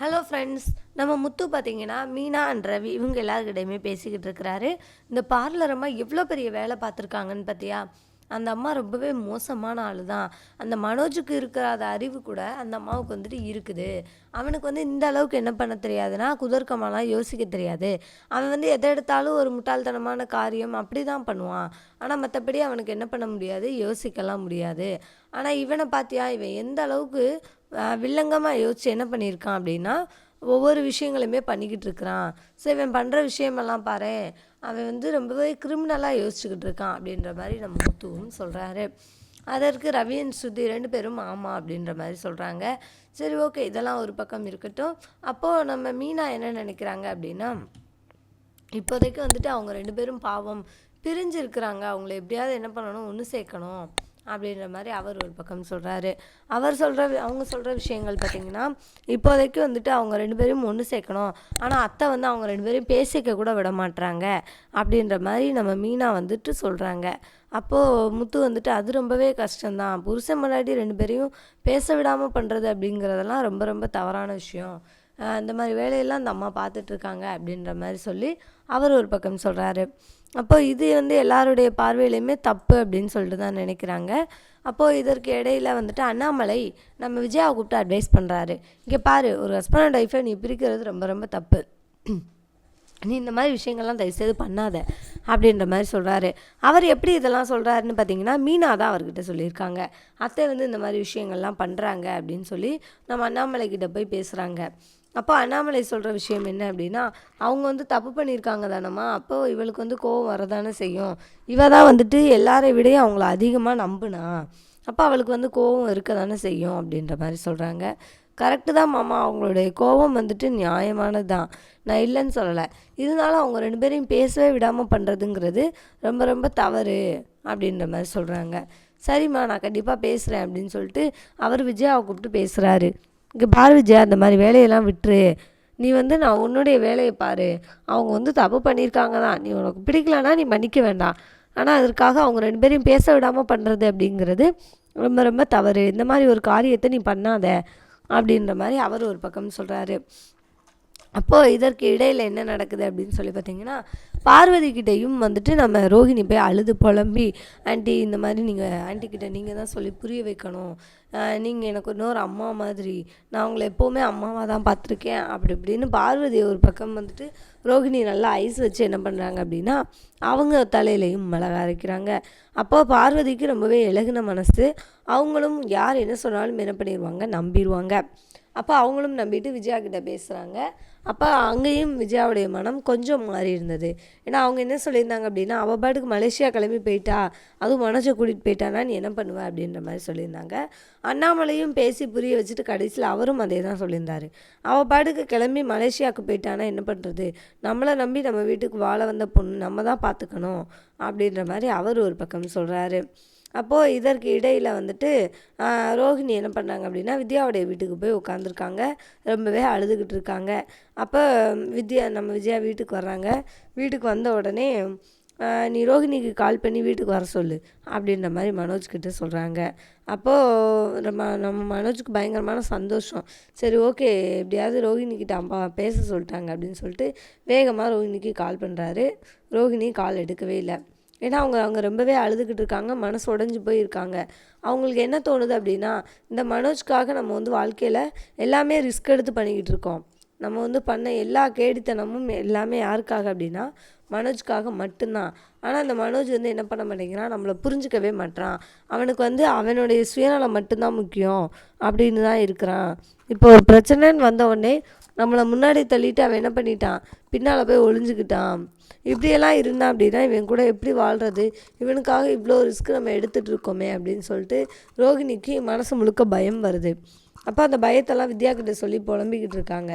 Hello friends நம்ம முத்து பார்த்தீங்கன்னா Meena and Ravi இவங்க எல்லாருக்கிட்டையுமே பேசிக்கிட்டு இருக்கிறாரு. இந்த பார்லர் அம்மா எவ்வளோ பெரிய வேலை பார்த்துருக்காங்கன்னு பார்த்தியா அந்த அம்மா ரொம்பவே மோசமான ஆள் தான் அந்த மனோஜுக்கு இருக்கிற அறிவு கூட அந்த அம்மாவுக்கு வந்துட்டு இருக்குது. அவனுக்கு வந்து இந்த அளவுக்கு என்ன பண்ண தெரியாதுன்னா குதர்க்கமாலாம் யோசிக்க தெரியாது. அவன் வந்து எதை எடுத்தாலும் ஒரு முட்டாள்தனமான காரியம் அப்படி தான் பண்ணுவான். ஆனால் மற்றபடி அவனுக்கு என்ன பண்ண முடியாது? யோசிக்கலாம் முடியாது. ஆனால் இவனை பார்த்தியா இவன் எந்த அளவுக்கு வில்லங்கமாக யோசித்து என்ன பண்ணியிருக்கான் அப்படின்னா ஒவ்வொரு விஷயங்களுமே பண்ணிக்கிட்டு இருக்கிறான். ஸோ இவன் பண்ணுற விஷயமெல்லாம் பாரு. அவன் வந்து ரொம்பவே கிரிமினலாக யோசிச்சுக்கிட்டு இருக்கான் அப்படின்ற மாதிரி நம்ம முத்துவும் சொல்கிறாரு அதற்கு ரவி அண்ட் ரெண்டு பேரும் ஆமாம் அப்படின்ற மாதிரி சொல்கிறாங்க சரி ஓகே இதெல்லாம் ஒரு பக்கம் இருக்கட்டும். அப்போது நம்ம மீனா என்ன நினைக்கிறாங்க அப்படின்னா இப்போதைக்கு வந்துட்டு அவங்க ரெண்டு பேரும் பாவம் பிரிஞ்சிருக்கிறாங்க. அவங்கள எப்படியாவது என்ன பண்ணணும்? ஒன்று சேர்க்கணும். அப்படின்ற மாதிரி அவர் ஒரு பக்கம் சொல்கிறாரு அவர் சொல்கிற அவங்க சொல்கிற விஷயங்கள் பார்த்திங்கன்னா இப்போதைக்கு வந்துட்டு அவங்க ரெண்டு பேரும் ஒன்று சேர்க்கணும். ஆனால் அத்தை வந்து அவங்க ரெண்டு பேரும் பேசிக்க கூட விட மாட்டுறாங்க அப்படின்ற மாதிரி நம்ம மீனா வந்துட்டு சொல்கிறாங்க அப்போது முத்து வந்துட்டு அது ரொம்பவே கஷ்டம்தான். புருஷன் முன்னாடி ரெண்டு பேரையும் பேச விடாமல் பண்ணுறது அப்படிங்கிறதெல்லாம் ரொம்ப ரொம்ப தவறான விஷயம். இந்த மாதிரி வேலையெல்லாம் அந்த அம்மா பார்த்துட்ருக்காங்க அப்படின்ற மாதிரி சொல்லி அவர் ஒரு பக்கம் சொல்கிறாரு அப்போ இது வந்து எல்லாருடைய பார்வையிலையுமே தப்பு அப்படின்னு சொல்லிட்டு தான் நினைக்கிறாங்க. அப்போது இதற்கு இடையில வந்துட்டு அண்ணாமலை நம்ம விஜயாவை கூப்பிட்டு அட்வைஸ் பண்ணுறாரு இங்கே பாரு ஒரு ஹஸ்பண்ட் அண்ட் ஒய்ஃபை நீ பிரிக்கிறது ரொம்ப ரொம்ப தப்பு. நீ இந்த மாதிரி விஷயங்கள்லாம் தயவுசெய்து பண்ணாத அப்படின்ற மாதிரி சொல்கிறாரு அவர் எப்படி இதெல்லாம் சொல்கிறாருன்னு பார்த்தீங்கன்னா மீனா தான் அவர்கிட்ட சொல்லியிருக்காங்க. அத்தை வந்து இந்த மாதிரி விஷயங்கள்லாம் பண்ணுறாங்க அப்படின்னு சொல்லி நம்ம அண்ணாமலை கிட்ட போய் பேசுகிறாங்க அப்போ அண்ணாமலை சொல்கிற விஷயம் என்ன அப்படின்னா அவங்க வந்து தப்பு பண்ணியிருக்காங்க தானம்மா அப்போது இவளுக்கு வந்து கோவம் வரதானே செய்யும். இவ தான் வந்துட்டு எல்லாரை விடையும் அவங்கள அதிகமாக நம்புனா அப்போ அவளுக்கு வந்து கோவம் இருக்க தானே செய்யும் அப்படின்ற மாதிரி சொல்கிறாங்க கரெக்டு தான் மாமா அவங்களுடைய கோபம் வந்துட்டு நியாயமானது தான் நான் இல்லைன்னு சொல்லலை. இருந்தாலும் அவங்க ரெண்டு பேரையும் பேசவே விடாமல் பண்ணுறதுங்கிறது ரொம்ப ரொம்ப தவறு அப்படின்ற மாதிரி சொல்கிறாங்க சரிம்மா நான் கண்டிப்பாக பேசுகிறேன் அப்படின்னு சொல்லிட்டு அவர் விஜயாவை கூப்பிட்டு பேசுகிறாரு இங்கே பாரு விஜயா அந்த மாதிரி வேலையெல்லாம் விட்டுரு. நீ வந்து நான் உன்னுடைய வேலையை பாரு. அவங்க வந்து தப்பு பண்ணியிருக்காங்க தான் நீ உனக்கு பிடிக்கலன்னா நீ மன்னிக்க வேண்டாம். ஆனால் அதற்காக அவங்க ரெண்டு பேரையும் பேச விடாமல் பண்ணுறது அப்படிங்கிறது ரொம்ப ரொம்ப தவறு. இந்த மாதிரி ஒரு காரியத்தை நீ பண்ணாத அப்படின்ற மாதிரி அவர் ஒரு பக்கம் சொல்கிறாரு அப்போது இதற்கு இடையில் என்ன நடக்குது அப்படின்னு சொல்லி பார்த்தீங்கன்னா பார்வதி கிட்டேயும் வந்துட்டு நம்ம ரோஹிணி போய் அழுது புலம்பி ஆண்டி இந்த மாதிரி நீங்கள் ஆண்டி கிட்ட நீங்கள் தான் சொல்லி புரிய வைக்கணும். நீங்கள் எனக்கு இன்னொரு அம்மா மாதிரி. நான் உங்களை எப்போவுமே அம்மாவாக தான் பார்த்துருக்கேன். அப்படி இப்படின்னு பார்வதி ஒரு பக்கம் வந்துட்டு ரோஹிணி நல்லா ஐஸ் வச்சு என்ன பண்ணுறாங்க அப்படின்னா அவங்க தலையிலையும் மிளகா அரைக்கிறாங்க. அப்போ பார்வதிக்கு ரொம்பவே இலகுன மனசு. அவங்களும் யார் என்ன சொன்னாலும் என்ன பண்ணிடுவாங்க நம்பிடுவாங்க அப்போ அவங்களும் நம்பிட்டு விஜயா கிட்ட பேசுகிறாங்க அப்போ அங்கேயும் விஜயாவுடைய மனம் கொஞ்சம் மாறி இருந்தது. ஏன்னா அவங்க என்ன சொல்லியிருந்தாங்க அப்படின்னா அவள் பாட்டுக்கு மலேசியா கிளம்பி போயிட்டா. அதுவும் மனசை கூட்டிகிட்டு போயிட்டானா? நீ என்ன பண்ணுவேன் அப்படின்ற மாதிரி சொல்லியிருந்தாங்க. அண்ணாமலையும் பேசி புரிய வச்சுட்டு கடைசியில் அவரும் அதே தான் சொல்லியிருந்தார். அவள் பாட்டுக்கு கிளம்பி மலேசியாவுக்கு போயிட்டானா என்ன பண்ணுறது நம்மளை நம்பி நம்ம வீட்டுக்கு வாழ வந்த பொண்ணு நம்ம தான் பார்த்துக்கணும் அப்படின்ற மாதிரி அவர் ஒரு பக்கம் சொல்கிறாரு அப்போது இதற்கு இடையில் வந்துட்டு ரோஹிணி என்ன பண்ணாங்க அப்படின்னா வித்யாவுடைய வீட்டுக்கு போய் உட்காந்துருக்காங்க ரொம்பவே அழுதுகிட்டு இருக்காங்க. அப்போ வித்யா நம்ம விஜயா வீட்டுக்கு வர்றாங்க. வீட்டுக்கு வந்த உடனே நீ ரோஹிணிக்கு கால் பண்ணி வீட்டுக்கு வர சொல்லு அப்படின்ற மாதிரி மனோஜ்கிட்ட சொல்கிறாங்க அப்போது நம்ம நம்ம மனோஜுக்கு பயங்கரமான சந்தோஷம். சரி ஓகே எப்படியாவது ரோஹிணிக்கிட்ட அம்மா பேச சொல்லிட்டாங்க அப்படின்னு சொல்லிட்டு வேகமாக ரோஹிணிக்கு கால் பண்ணுறாரு ரோஹிணி கால் எடுக்கவே இல்லை. ஏன்னா அவங்க அவங்க ரொம்பவே அழுதுகிட்டு இருக்காங்க மனசு உடஞ்சி போயிருக்காங்க. அவங்களுக்கு என்ன தோணுது அப்படின்னா இந்த மனோஜ்க்காக நம்ம வந்து வாழ்க்கையில் எல்லாமே ரிஸ்க் எடுத்து பண்ணிக்கிட்டு இருக்கோம். நம்ம வந்து பண்ண எல்லா கேடித்தனமும் எல்லாமே யாருக்காக அப்படின்னா மனோஜ்க்காக மட்டும்தான். ஆனால் அந்த மனோஜ் வந்து என்ன பண்ண மாட்டேங்கிறான்? நம்மளை புரிஞ்சிக்கவே மாட்டான் அவனுக்கு வந்து அவனுடைய சுயநலம் மட்டும்தான் முக்கியம் அப்படின்னு தான் இருக்கிறான். இப்போ ஒரு பிரச்சனைன்னு வந்த உடனே நம்மளை முன்னாடி தள்ளிட்டு அவன் என்ன பண்ணிட்டான்? பின்னால் போய் ஒளிஞ்சுக்கிட்டான். இப்படியெல்லாம் இருந்தான் அப்படின்னா இவன் கூட எப்படி வாழ்கிறது இவனுக்காக இவ்வளோ ரிஸ்க் நம்ம எடுத்துகிட்டு இருக்கோமே அப்படின்னு சொல்லிட்டு ரோகிணிக்கு மனசு முழுக்க பயம் வருது. அப்போ அந்த பயத்தெல்லாம் வித்யா கிட்ட சொல்லி புலம்பிக்கிட்டு இருக்காங்க.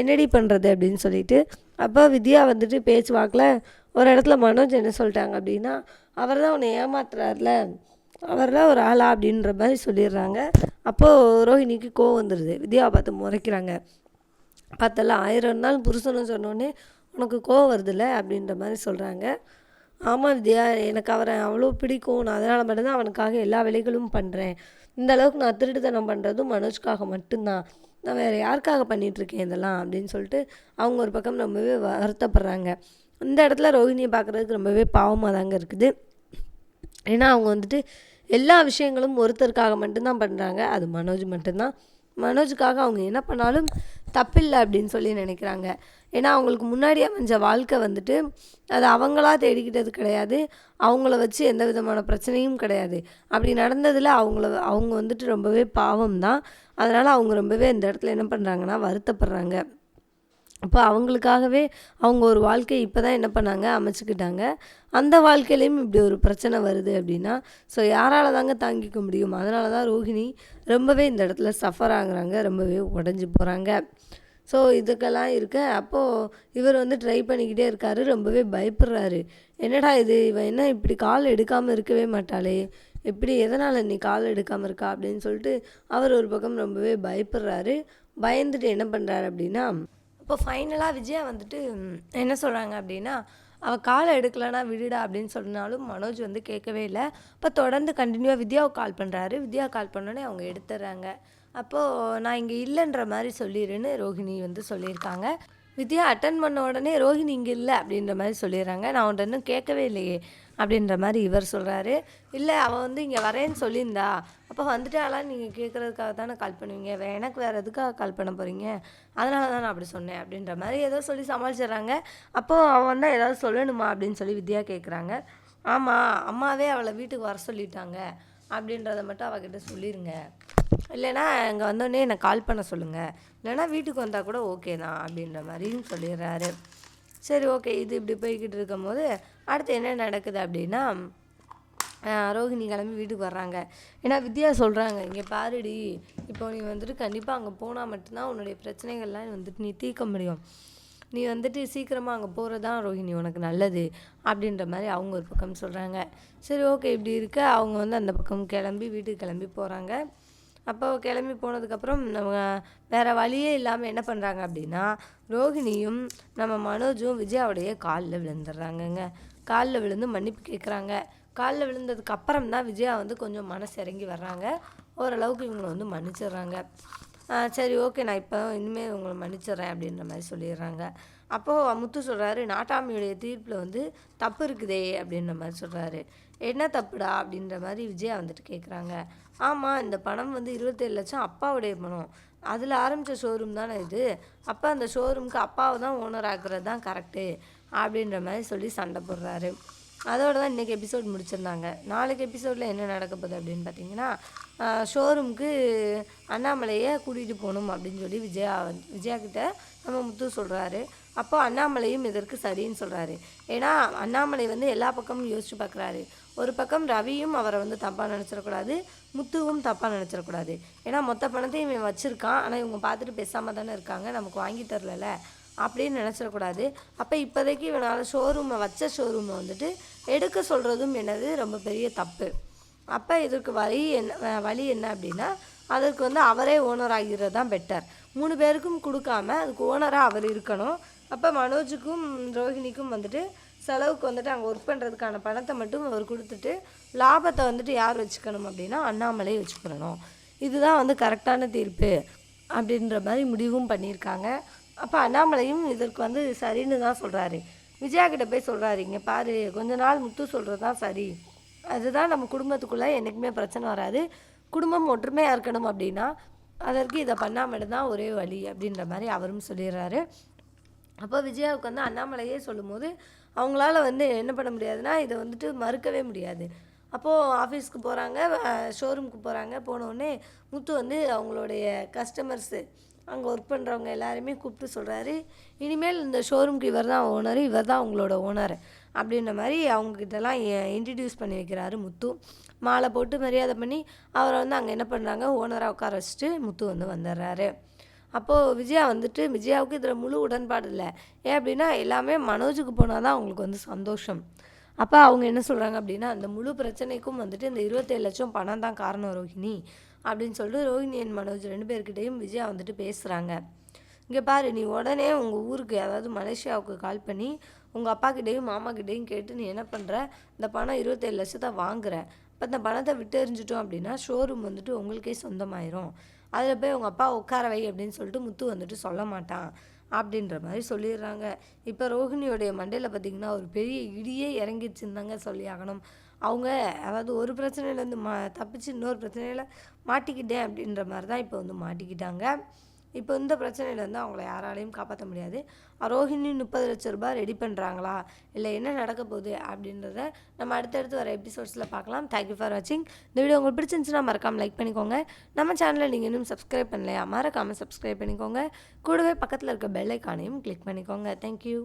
என்னடி பண்ணுறது அப்படின்னு சொல்லிட்டு அப்போ வித்யா வந்துட்டு பேச்சு வாக்கில் ஒரு இடத்துல மனோஜ் என்ன சொல்லிட்டாங்க அப்படின்னா அவர் தான் உன்னை ஏமாத்துறாருல அவர் தான் ஒரு ஆளா அப்படின்ற மாதிரி சொல்லிடுறாங்க. அப்போது ரோஹிணிக்கு கோவம் வந்துடுது வித்யாவை பார்த்து முறைக்கிறாங்க. பார்த்தல ஆயிரம் நாள் புருஷனும் சொன்னோடனே உனக்கு கோவம் வருதுல்ல அப்படின்ற மாதிரி சொல்கிறாங்க ஆமாம் வித்யா எனக்கு அவரை அவ்வளோ பிடிக்கும். நான் அதனால் மட்டும்தான் அவனுக்காக எல்லா வேலைகளும் பண்ணுறேன் இந்த அளவுக்கு நான் திருட்டுத்தனம் பண்ணுறதும் மனோஜ்காக மட்டும்தான். நான் வேறு யாருக்காக பண்ணிகிட்ருக்கேன் இதெல்லாம் அப்படின்னு சொல்லிட்டு அவங்க ஒரு பக்கம் ரொம்பவே வருத்தப்படுறாங்க. இந்த இடத்துல ரோஹிணியை பார்க்குறதுக்கு ரொம்பவே பாவமாக தாங்க இருக்குது. ஏன்னா அவங்க வந்துட்டு எல்லா விஷயங்களும் ஒருத்தருக்காக மட்டும்தான் பண்ணுறாங்க அது மனோஜ் மட்டும்தான். மனோஜுக்காக அவங்க என்ன பண்ணாலும் தப்பில்லை அப்படின்னு சொல்லி நினைக்கிறாங்க. ஏன்னா அவங்களுக்கு முன்னாடி அமைஞ்ச வாழ்க்கை வந்துட்டு அது அவங்களா தேடிக்கிட்டது கிடையாது. அவங்கள வச்சு எந்த விதமான பிரச்சனையும் கிடையாது. அப்படி நடந்ததில் அவங்கள அவங்க வந்துட்டு ரொம்பவே பாவம் தான் அதனால் அவங்க ரொம்பவே இந்த இடத்துல என்ன பண்ணுறாங்கன்னா வருத்தப்படுறாங்க. அப்போ அவங்களுக்காகவே அவங்க ஒரு வாழ்க்கையை இப்போ தான் என்ன பண்ணாங்க? அமைச்சுக்கிட்டாங்க. அந்த வாழ்க்கையிலையும் இப்படி ஒரு பிரச்சனை வருது அப்படின்னா ஸோ யாரால் தாங்க தாங்கிக்க முடியும்? அதனால தான் ரோஹிணி ரொம்பவே இந்த இடத்துல சஃபர் ஆகுறாங்க. ரொம்பவே உடஞ்சி போகிறாங்க ஸோ இதுக்கெல்லாம் இருக்க அப்போது இவர் வந்து ட்ரை பண்ணிக்கிட்டே இருக்காரு. ரொம்பவே பயப்படுறாரு. என்னடா இது? இவன் என்ன இப்படி கால் எடுக்காமல் இருக்கவே மாட்டாளே? எப்படி எதனால் நீ கால் எடுக்காமல் இருக்கா? அப்படின்னு சொல்லிட்டு அவர் ஒரு பக்கம் ரொம்பவே பயப்படுறாரு. பயந்துட்டு என்ன பண்ணுறாரு அப்படின்னா இப்போ ஃபைனலாக விஜயா வந்துட்டு என்ன சொல்கிறாங்க அப்படின்னா அவள் காலை எடுக்கலனா விடுடா அப்படின்னு சொன்னாலும் மனோஜ் வந்து கேட்கவே இல்லை. அப்போ தொடர்ந்து கண்டினியூவாக வித்யாவுக்கு கால் பண்ணுறாரு வித்யா கால் பண்ணோன்னே அவங்க எடுத்துடுறாங்க. அப்போது நான் இங்கே இல்லைன்ற மாதிரி சொல்லிடுன்னு ரோஹிணி வந்து சொல்லியிருக்காங்க. வித்யா அட்டன் பண்ண உடனே ரோஹிணி இங்கே இல்லை அப்படின்ற மாதிரி சொல்லிடுறாங்க. நான் உன்ட்ட இன்னும் கேட்கவே இல்லையே அப்படின்ற மாதிரி இவர் சொல்கிறாரு இல்லை அவள் வந்து இங்கே வரேன்னு சொல்லியிருந்தா அப்போ வந்துட்டாலாம் நீங்கள் கேட்குறதுக்காக தானே கால் பண்ணுவீங்க. வே எனக்கு வேறு எதுக்காக கால் பண்ண போகிறீங்க அதனால தான் நான் அப்படி சொன்னேன் அப்படின்ற மாதிரி ஏதோ சொல்லி சமாளிச்சிடுறாங்க. அப்போது அவன் தான் ஏதாவது சொல்லணுமா? அப்படின்னு சொல்லி வித்யா கேட்குறாங்க ஆமாம் அம்மாவே அவளை வீட்டுக்கு வர சொல்லிட்டாங்க அப்படின்றத மட்டும் அவகிட்ட சொல்லிடுங்க இல்லைன்னா இங்கே வந்தோடனே என்னை கால் பண்ண சொல்லுங்கள் இல்லைன்னா வீட்டுக்கு வந்தால் கூட ஓகே தான் அப்படின்ற மாதிரியும் சொல்லிடுறாரு. சரி ஓகே இது இப்படி போய்கிட்டு இருக்கும்போது அடுத்து என்ன நடக்குது அப்படின்னா ரோஹிணி கிளம்பி வீட்டுக்கு வர்றாங்க. ஏன்னா வித்யா சொல்கிறாங்க இங்கே பாருடி இப்போ நீ வந்துட்டு கண்டிப்பாக அங்கே போனால் மட்டும்தான் உன்னுடைய பிரச்சனைகள்லாம் வந்துட்டு நீ தீர்க்க முடியும். நீ வந்துட்டு சீக்கிரமாக அங்கே போகிறது தான் ரோஹிணி உனக்கு நல்லது அப்படின்ற மாதிரி அவங்க ஒரு பக்கம் சொல்கிறாங்க சரி ஓகே இப்படி இருக்க அவங்க வந்து அந்த பக்கம் கிளம்பி வீட்டுக்கு கிளம்பி போகிறாங்க அப்போ கிளம்பி போனதுக்கப்புறம் நம்ம வேறு வழியே இல்லாமல் என்ன பண்ணுறாங்க அப்படின்னா ரோஹிணியும் நம்ம மனோஜும் விஜயாவுடைய காலில் விழுந்துடுறாங்கங்க. காலில் விழுந்து மன்னிப்பு கேட்குறாங்க காலில் விழுந்ததுக்கு அப்புறம் தான் விஜயா வந்து கொஞ்சம் மனசு இறங்கி வர்றாங்க. ஓரளவுக்கு இவங்களை வந்து மன்னிச்சிடுறாங்க. சரி ஓகே நான் இப்போ இனிமேல் உங்களை மன்னிச்சிடுறேன் அப்படின்ற மாதிரி சொல்லிடுறாங்க. அப்போது முத்து சொல்கிறாரு நாட்டாமையுடைய தீர்ப்பில் வந்து தப்பு இருக்குதே அப்படின்ற மாதிரி சொல்கிறாரு என்ன தப்புடா? அப்படின்ற மாதிரி விஜயா வந்துட்டு கேட்குறாங்க ஆமாம் இந்த பணம் வந்து இருபத்தேழு லட்சம் அப்பாவுடைய பணம். அதில் ஆரம்பித்த ஷோரூம் தானே இது. அப்போ அந்த ஷோரூமுக்கு அப்பாவை தான் ஓனர் ஆக்குறது தான் கரெக்டு அப்படின்ற மாதிரி சொல்லி சண்டை போடுறாரு. அதோட தான் இன்றைக்கி எபிசோட் முடிச்சிருந்தாங்க. நாளைக்கு எபிசோடில் என்ன நடக்க போகுது அப்படின்னு பார்த்தீங்கன்னா ஷோரூமுக்கு அண்ணாமலையை கூட்டிகிட்டு போகணும் அப்படின்னு சொல்லி விஜயா வந்து விஜயா கிட்ட நம்ம முத்து சொல்கிறாரு அப்போ அண்ணாமலையும் இதற்கு சரின்னு சொல்கிறாரு ஏன்னா அண்ணாமலை வந்து எல்லா பக்கமும் யோசிச்சு பார்க்குறாரு ஒரு பக்கம் ரவியும் அவரை வந்து தப்பாக நினச்சிடக்கூடாது முத்துவும் தப்பாக நினச்சிடக்கூடாது. ஏன்னா மொத்த பணத்தையும் இவன் வச்சுருக்கான். ஆனால் இவங்க பார்த்துட்டு பேசாமல் தானே இருக்காங்க. நமக்கு வாங்கி தரல அப்படின்னு நினச்சிடக்கூடாது. அப்போ இப்போதைக்கு இவனால் ஷோரூமை வச்ச ஷோரூமை வந்துட்டு எடுக்க சொல்கிறதும் என்னது? ரொம்ப பெரிய தப்பு. அப்போ இதற்கு வழி என்ன வழி என்ன அப்படின்னா அதற்கு வந்து அவரே ஓனர் ஆகிறது தான் பெட்டர் மூணு பேருக்கும் கொடுக்காம அதுக்கு ஓனராக அவர் இருக்கணும். அப்போ மனோஜுக்கும் ரோஹிணிக்கும் வந்துட்டு செலவுக்கு வந்துட்டு அங்கே ஒர்க் பண்ணுறதுக்கான பணத்தை மட்டும் அவர் கொடுத்துட்டு லாபத்தை வந்துட்டு யார் வச்சுக்கணும் அப்படின்னா அண்ணாமலை வச்சுக்கணும். இதுதான் வந்து கரெக்டான தீர்ப்பு அப்படின்ற மாதிரி முடிவும் பண்ணியிருக்காங்க. அப்போ அண்ணாமலையும் இதற்கு வந்து சரின்னு தான் சொல்கிறாரு விஜயா கிட்ட போய் சொல்கிறாரு இங்கே பாரு கொஞ்ச நாள் முத்து சொல்கிறது தான் சரி. அதுதான் நம்ம குடும்பத்துக்குள்ளே என்றைக்குமே பிரச்சனை வராது. குடும்பம் ஒற்றுமையாக இருக்கணும் அப்படின்னா அதற்கு இதை பண்ணாமல் தான் ஒரே வழி அப்படின்ற மாதிரி அவரும் சொல்லிடுறாரு. அப்போ விஜயாவுக்கு வந்து அண்ணாமலையே சொல்லும்போது அவங்களால வந்து என்ன பண்ண முடியாதுன்னா இதை வந்துட்டு மறுக்கவே முடியாது. அப்போது ஆஃபீஸ்க்கு போகிறாங்க ஷோரூமுக்கு போகிறாங்க போனோடனே முத்து வந்து அவங்களுடைய கஸ்டமர்ஸு அங்கே ஒர்க் பண்ணுறவங்க எல்லாருமே கூப்பிட்டு சொல்கிறாரு இனிமேல் இந்த ஷோரூம்க்கு இவர் தான் ஓனர் இவர் தான் அவங்களோட ஓனர் அப்படின்ற மாதிரி அவங்கக்கிட்டலாம் இன்ட்ரடியூஸ் பண்ணி வைக்கிறாரு முத்து. மாலை போட்டு மரியாதை பண்ணி அவரை வந்து அங்கே என்ன பண்ணுறாங்க ஓனராக உட்கார வச்சுட்டு முத்து வந்து வந்துடுறாரு. அப்போது விஜயா வந்துட்டு விஜயாவுக்கு இதில் முழு உடன்பாடு இல்லை. ஏன் அப்படின்னா எல்லாமே மனோஜுக்கு போனால் தான் அவங்களுக்கு வந்து சந்தோஷம். அப்போ அவங்க என்ன சொல்கிறாங்க அப்படின்னா அந்த முழு பிரச்சனைக்கும் வந்துட்டு இந்த இருபத்தேழு லட்சம் பணம் தான் காரணம் ரோஹிணி. அப்படின்னு சொல்லிட்டு ரோஹிணி அண்ட் மனோஜ் ரெண்டு பேர்கிட்டையும் விஜயா வந்துட்டு பேசுகிறாங்க இங்கே பாரு நீ உடனே உங்கள் ஊருக்கு அதாவது மலேசியாவுக்கு கால் பண்ணி உங்கள் அப்பாக்கிட்டேயும் மாமாக்கிட்டேயும் கேட்டு நீ என்ன பண்ணுற இந்த பணம் இருபத்தேழு லட்சத்தை வாங்குற. இப்போ இந்த பணத்தை விட்டு எறிஞ்சிட்டோம் அப்படின்னா ஷோரூம் வந்துட்டு உங்களுக்கே சொந்தமாயிரும். அதில் போய் உங்கள் அப்பா உட்கார வை அப்படின்னு சொல்லிட்டு முத்து வந்துட்டு சொல்ல மாட்டான் அப்படின்ற மாதிரி சொல்லிடுறாங்க. இப்போ ரோஹிணியோடைய மண்டையில் பார்த்திங்கன்னா ஒரு பெரிய இடியே இறங்கிடுச்சுன்னு தாங்க சொல்லி ஆகணும். அவங்க அதாவது ஒரு பிரச்சனையிலேருந்து மா தப்பிச்சு இன்னொரு பிரச்சனையில் மாட்டிக்கிட்டேன் அப்படின்ற மாதிரி தான் இப்போ வந்து மாட்டிக்கிட்டாங்க. இப்போ இந்த பிரச்சனையிலேருந்து அவங்கள யாராலையும் காப்பாற்ற முடியாது. ரோஹிணி முப்பது லட்ச ரூபாய் ரெடி பண்ணுறாங்களா இல்லை என்ன நடக்க போகுது அப்படின்றத நம்ம அடுத்தடுத்து வர எபிசோட்ஸில் பார்க்கலாம். தேங்க்யூ ஃபார் வாட்சிங் இந்த வீடியோ உங்களுக்கு பிடிச்சிருந்துச்சுன்னா மறக்காமல் லைக் பண்ணிக்கோங்க. நம்ம சேனலை நீங்கள் இன்னும் சப்ஸ்கிரைப் பண்ணலையா மறக்காமல் சப்ஸ்கிரைப் பண்ணிக்கோங்க. கூடவே பக்கத்தில் இருக்க பெல் ஐக்கானையும் கிளிக் பண்ணிக்கோங்க. தேங்க்யூ